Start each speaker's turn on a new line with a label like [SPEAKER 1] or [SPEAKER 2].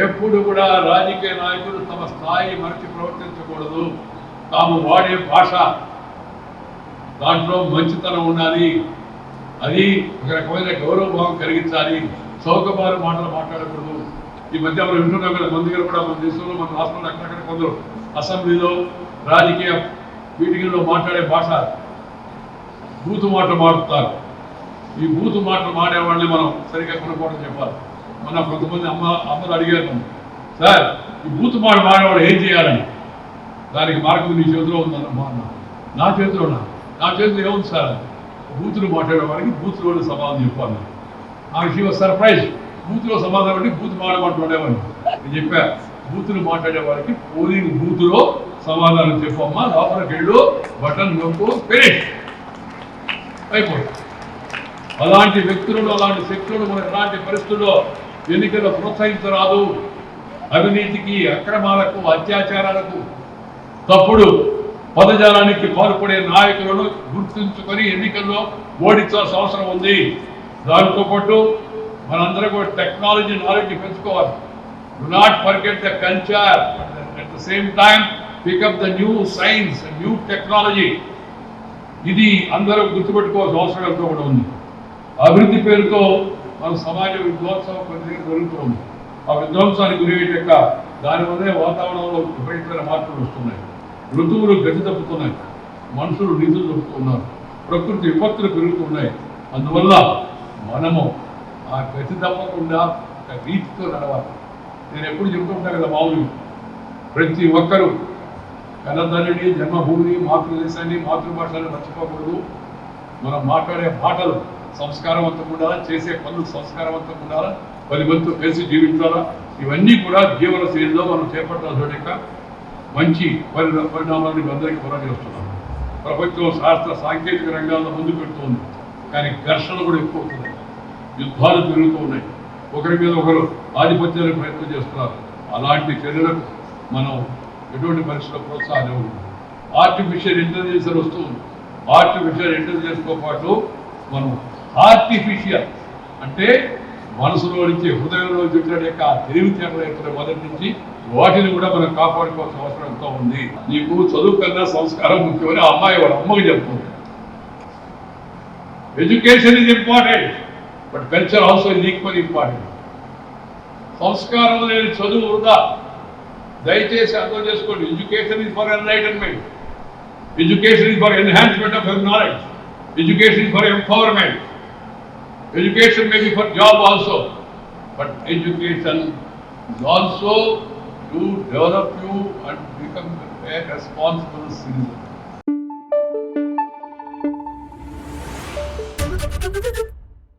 [SPEAKER 1] ఎప్పుడు కూడా రాజకీయ నాయకులు తమ స్థాయి మరచి ప్రవర్తించకూడదు. తాము వాడే భాష. దాంట్లో మంచితనం ఉండాలి అది ఒక రకమైన గౌరవభావం కలిగించాలి. చౌకబారు మాటలు మాట్లాడకూడదు. ఈ మధ్య మనం వింటున్నాం కదా మన దగ్గర కూడా మన దేశంలో మన రాష్ట్రంలో అక్కడక్కడ కొందరు అసెంబ్లీలో రాజకీయ మీటింగ్లో మాట్లాడే భాష. బూతు మాటలు మాట్లాడతారు ఈ బూతు మాటలు మాడేవాళ్ళని మనం సరిగ్గా కొనుక్కోవడం చెప్పాలి. మన కొంతమంది అమ్మ అమ్మలు అడిగారు. సార్ ఈ బూతు మాట మాడేవాడు ఏం చేయాలని? దానికి మార్గం నీ చేతిలో ఉందన్నమ్మా అన్న నా చేతిలో నా చేతిలో ఏముంది సార్? బూతులు మాట్లాడే వారికి బూతులో సమాధానం చెప్పాలి. ఆ విషయం సర్ప్రైజ్? బూతులో సమాధానం అంటే బూత్ మాడమంటుండేవాడిని. నేను చెప్పా బూతులు మాట్లాడే వారికి పోలింగ్ బూతులో సమాధానం చెప్పమ్మా. లోపలికి వెళ్ళు బటన్ నొక్కు ఫినిష్. అయిపోయింది. అలాంటి వ్యక్తులను అలాంటి శక్తులను మనం ఎలాంటి పరిస్థితుల్లో ఎన్నికలు ప్రోత్సహించరాదు. అవినీతికి అక్రమాలకు అత్యాచారాలకు తప్పుడు పదజాలానికి పాల్పడే నాయకులను గుర్తుంచుకొని ఎన్నికల్లో ఓడించాల్సిన అవసరం ఉంది. దాంతో పాటు మనందరం కూడా టెక్నాలజీ నాలెడ్జ్ పెంచుకోవాలి. Do not forget the culture at the same time pick up the new science new technology ఇది అందరూ గుర్తుపెట్టుకోవాల్సిన అవసరం ఎంతో కూడా ఉంది. అభివృద్ధి పేరుతో మన సమాజ విధ్వంసం కొద్దిగా జరుగుతుంది ఆ విధ్వంసానికి గురయ్యేట దానివల్లే వాతావరణంలో విపరీతమైన మార్పులు వస్తున్నాయి. ఋతువులు గతి తప్పుతున్నాయి. మనుషులు నిధులు తప్పుతున్నారు. ప్రకృతి విపత్తులు పెరుగుతున్నాయి. అందువల్ల మనము ఆ గతి తప్పకుండా ఒక రీతితో నడవాలి. నేను ఎప్పుడు చెప్తుంటా కదా మామూలు. ప్రతి ఒక్కరూ కన్నతల్లిని జన్మభూమిని మాతృదేశాన్ని మాతృభాషని మర్చిపోకూడదు. మనం మాట్లాడే మాటలు సంస్కారవంతం ఉండాలా చేసే పనులు సంస్కారవంతం ఉండాలా పది మందితో కలిసి జీవించాలా ఇవన్నీ కూడా జీవన శైలిలో మనం చేపట్టాల్సిన యొక్క మంచి పరిణ పరిణామాన్ని అందరికీ కొనగలుస్తున్నాం ప్రపంచం శాస్త్ర సాంకేతిక రంగాల్లో ముందు పెడుతుంది కానీ ఘర్షణలు కూడా ఎక్కువ అవుతున్నాయి. యుద్ధాలు పెరుగుతూ ఉన్నాయి. ఒకరి మీద ఒకరు ఆధిపత్యానికి ప్రయత్నం చేస్తున్నారు. అలాంటి చర్యలకు మనం ఎటువంటి పరిస్థితుల్లో ప్రోత్సాహం ఇవ్వకూడదు. ఆర్టిఫిషియల్ ఇంటెలిజెన్స్ అని వస్తుంది ఆర్టిఫిషియల్ ఇంటెలిజెన్స్తో పాటు మనం ఆర్టిఫిషియల్ అంటే మనసులో నుంచి హృదయంలో నుంచి వచ్చిన యొక్క ఆ తెలివితేటల మొదటి నుంచి వాటిని కూడా మనం కాపాడుకోవాల్సిన అవసరం ఎంతో ఉంది. నీకు చదువు కన్నా సంస్కారం ముఖ్యమని ఆ అమ్మాయి వాళ్ళ అమ్మకి చెప్తుంది. Education is important but culture also is equal important సంస్కారం లేని చదువు వృధా. దయచేసి అర్థం చేసుకోండి. Education is for enlightenment education is for enhancement of your knowledge Education for empowerment. Education may be for job also. But education is also to develop you and become a responsible citizen.